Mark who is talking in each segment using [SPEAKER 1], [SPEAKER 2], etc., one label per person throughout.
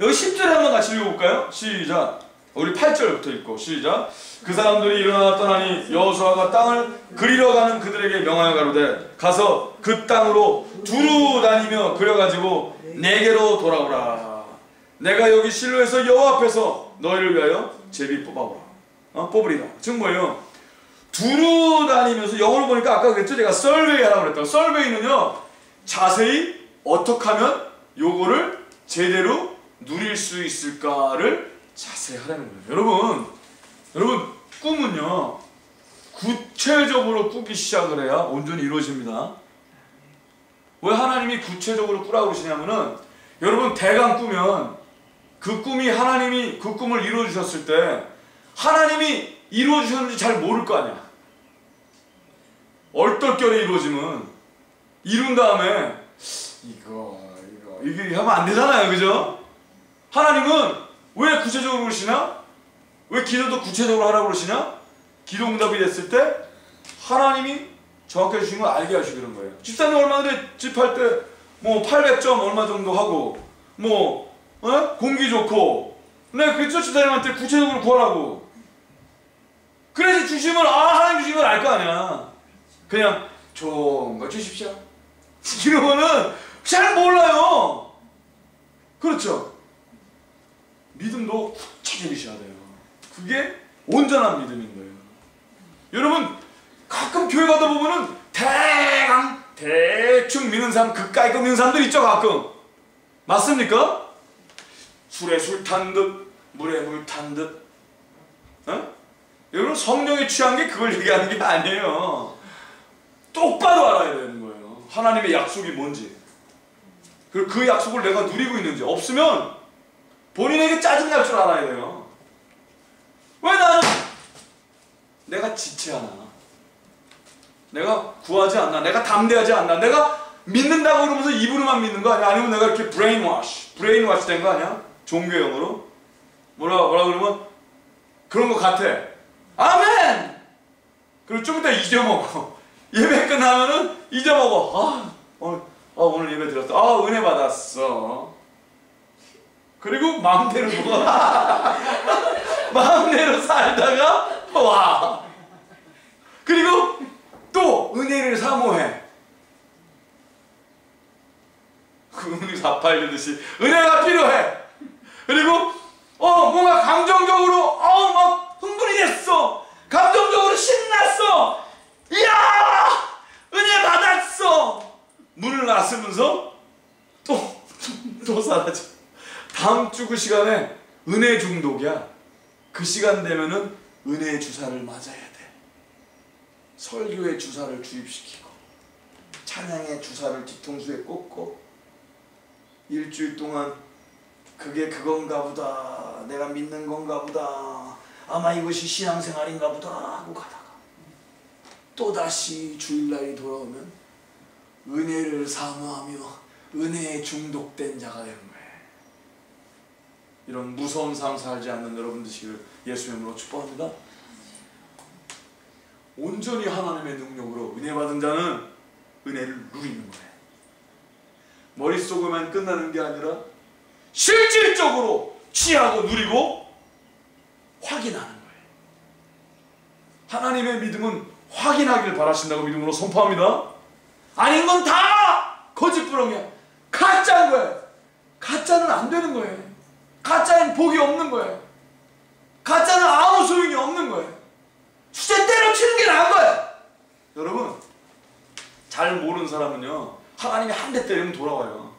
[SPEAKER 1] 여기 10절에 한번 같이 읽어볼까요? 시작. 우리 8절부터 읽고 시작. 그 사람들이 일어나 떠나니 여호수아가 땅을 그리러 가는 그들에게 명하여 가로되 가서 그 땅으로 두루 다니며 그려가지고 내게로 돌아오라. 내가 여기 실로에서 여호와 앞에서 너희를 위하여 제비 뽑아오라. 어? 뽑으리라. 즉 뭐예요? 두루 다니면서 영어로 보니까 아까 그랬죠? 제가 썰베이 하라고 그랬다. 썰베이는요 자세히 어떻게 하면 요거를 제대로 누릴 수 있을까를 자세히 하라는 거예요. 여러분, 여러분 꿈은요 구체적으로 꾸기 시작을 해야 온전히 이루어집니다. 왜 하나님이 구체적으로 꾸라고 그러시냐면은 여러분 대강 꾸면 그 꿈이 하나님이 그 꿈을 이루어 주셨을 때 하나님이 이루어 주셨는지 잘 모를 거 아니야. 얼떨결에 이루어지면 이룬 다음에 이거 이거 이게 하면 안 되잖아요, 그죠? 하나님은 왜 구체적으로 그러시나? 왜 기도도 구체적으로 하라고 그러시냐? 기도 응답이 됐을 때 하나님이 정확하게 주신 걸 알게 하시는 거예요. 집사님 얼마 전에 집할 때 뭐 800점 얼마 정도 하고 뭐 어? 공기 좋고 네 그랬죠 집사님한테 구체적으로 구하라고 그래서 주시면 아 하나님 주신 걸 알 거 아니야 그냥 좋은 거 주십시오 이러면은 잘 몰라요 그렇죠 믿음도 구체적이셔야 돼요. 그게 온전한 믿음인 거예요. 여러분 가끔 교회 가다 보면은 대강 대충 믿는 사람 그까이거 믿는 사람들 있죠 가끔. 맞습니까? 술에 술 탄 듯 물에 물 탄 듯. 어? 여러분 성령에 취한 게 그걸 얘기하는 게 아니에요. 똑바로 알아야 되는 거예요. 하나님의 약속이 뭔지. 그리고 그 약속을 내가 누리고 있는지. 없으면 본인에게 줄 알아야 돼요. 왜 나는 내가 지체하나? 내가 구하지 않나? 내가 담대하지 않나? 내가 믿는다고 그러면서 입으로만 믿는 거 아니야? 아니면 내가 이렇게 브레인워시 브레인워시 된 거 아니야? 종교용어로? 뭐라 뭐라 그러면? 그런 거 같아. 아멘! 그리고 좀 이따 잊어먹어. 예배 끝나면은 잊어먹어. 아, 오늘, 아 오늘 예배 드렸다. 아 은혜 받았어. 그리고 마음대로 마음대로 살다가 와 그리고 또 은혜를 사모해. 그 은혜 사팔리듯이 은혜가 필요해. 그리고 어 뭔가 감정적으로 어 막 흥분이 됐어. 감정적으로 신났어. 이야 은혜 받았어. 문을 놨으면서 또 또 사라져. 다음 주 그 시간에 은혜 중독이야. 그 시간 되면은 은혜 주사를 맞아야 돼. 설교의 주사를 주입시키고 찬양의 주사를 뒤통수에 꽂고 일주일 동안 그게 그건가 보다 내가 믿는 건가 보다 아마 이것이 신앙생활인가 보다 하고 가다가 또다시 주일날이 돌아오면 은혜를 사모하며 은혜에 중독된 자가 되는 거예요 이런 무서운 삶 살지 않는 여러분 되시기를 예수의 이름으로 축복합니다 온전히 하나님의 능력으로 은혜 받은 자는 은혜를 누리는 거예요. 머릿속에만 끝나는 게 아니라 실질적으로 취하고 누리고 확인하는 거예요. 하나님의 믿음은 확인하길 바라신다고 믿음으로 선포합니다. 아닌 건 다 거짓부렁이야. 가짜인 거예요. 가짜는 안 되는 거예요. 가짜는 복이 없는 거예요. 가짜는 아무 소용이 없는 거예요. 주제 때려치는 게 나은 거야. 여러분 잘 모르는 사람은요 하나님이 한 대 때리면 돌아와요.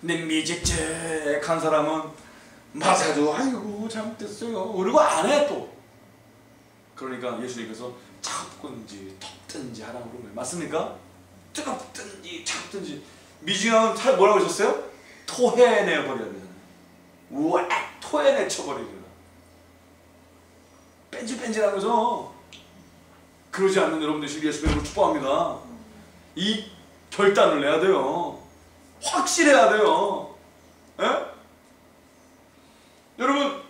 [SPEAKER 1] 근데 미직직한 사람은 맞아도 아이고 잘못됐어요. 그리고 안 해 또. 그러니까 예수님께서 차갑든지 덥든지 하라고 그런 거예요. 맞습니까? 뜨겁든지 차갑든지 미징하면 뭐라고 하셨어요? 토해내 버려야 되잖아요. 우와 토해내 쳐버리잖아. 뺀질뺀질하면서 그러지 않는 여러분들 예수 님으로 축복합니다. 이 결단을 내야 돼요. 확실해야 돼요. 에? 여러분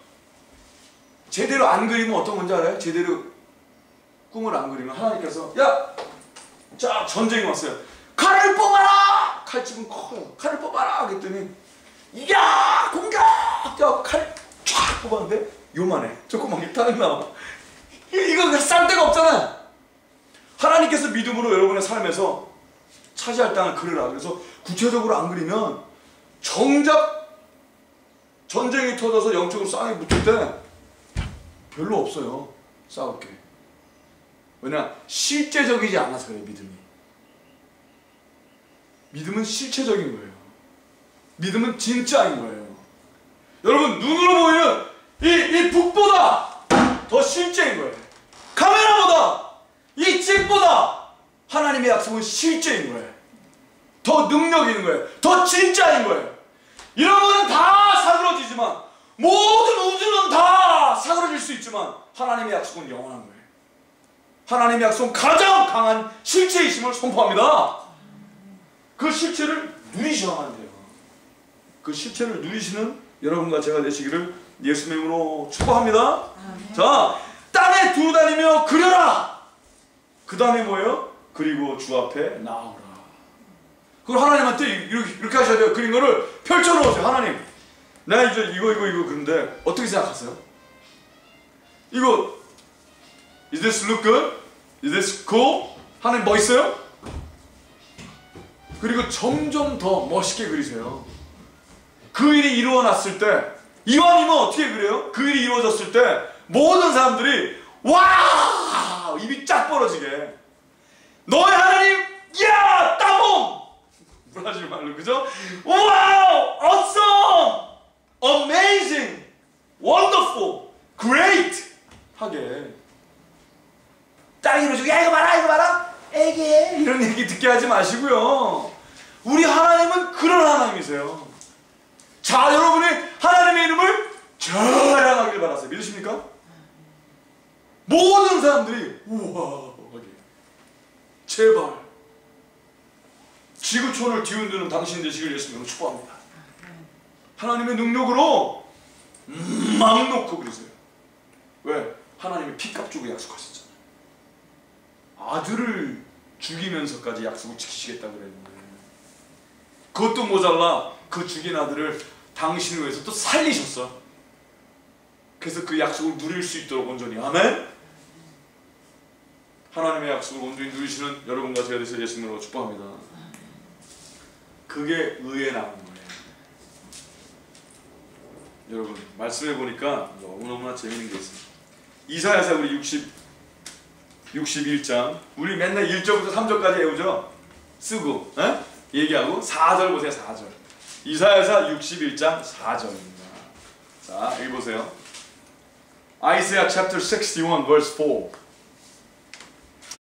[SPEAKER 1] 제대로 안 그리면 어떤 건지 알아요? 제대로 꿈을 안 그리면 하나님께서 야! 자 전쟁이 왔어요. 칼을 뽑아라! 칼집은 커요. 칼을 뽑아라! 그랬더니 야! 공격! 하고 하는데 요만해. 조그만 게딱 나와. 이- 이거 쌀 데가 없잖아. 하나님께서 믿음으로 여러분의 삶에서 차지할 땅을 그리라. 그래서 구체적으로 안 그리면 정작 전쟁이 터져서 영적으로 싸움이 붙을 때 별로 없어요. 싸울 게. 왜냐? 실제적이지 않아서 그래요, 믿음이. 믿음은 실체적인 거예요. 믿음은 진짜인 거예요. 여러분, 눈으로 보이는 이, 이 북보다 더 실제인 거예요. 카메라보다 이 집보다 하나님의 약속은 실제인 거예요. 더 능력 있는 거예요. 더 진짜인 거예요. 이런 거는 다 사그러지지만 모든 우주는 다 사그러질 수 있지만 하나님의 약속은 영원한 거예요. 하나님의 약속은 가장 강한 실체이심을 선포합니다. 그 실체를 누리셔야만 돼요. 그 실체를 누리시는 여러분과 제가 되시기를 예수님으로 축복합니다. 자, 땅에 두루 다니며 그려라. 그 다음에 뭐예요? 그리고 주 앞에 나오라. 그걸 하나님한테 이렇게, 이렇게 하셔야 돼요. 그린 거를 펼쳐놓으세요. 하나님, 나 이제 이거 이거 이거 그런데 어떻게 생각하세요? 이거 Is this look good? Is this cool? 하나님 뭐 있어요? 그리고 점점 더 멋있게 그리세요. 그 일이 이루어났을 때 이완이면 어떻게 그래요? 그 일이 이루어졌을 때 모든 사람들이 와 입이 쫙 벌어지게. 너의 하나님 야! 따봉! 브라질 말로 그죠? 와우! awesome amazing! Wonderful! Great! 하게. 딱 이러지고 야 이거 봐라 이거 봐라! 에게! 이런 얘기 듣게 하지 마시고요. 우리 하나님은 그런 하나님이세요 자 여러분이 하나님의 이름을 자랑하길 바라세요. 믿으십니까? 모든 사람들이 우와 제발. 지구촌을 뒤흔드는 당신 되시길 예수님으로 축복합니다. 하나님의 능력으로 막 놓고 그러세요. 왜? 하나님이 피값 주고 약속하셨잖아요. 아들을 죽이면서까지 약속을 지키시겠다고 그랬는데. 그것도 모자라 그 죽인 아들을 당신을 위해서 또 살리셨어. 그래서 그 약속을 누릴 수 있도록 온전히. 아멘? 하나님의 약속을 온전히 누리시는 여러분과 제가 되실 예수님으로 축복합니다. 그게 의에 나온 거예요. 여러분 말씀해 보니까 너무너무나 재밌는 게 있습니다. 이사야서 우리 60 61장. 우리 맨날 1절부터 3절까지 외우죠? 쓰고 에? 얘기하고 4절 보세요 4절 이사야서 61장 4절입니다 자 여기 보세요 Isaiah chapter 61 verse 4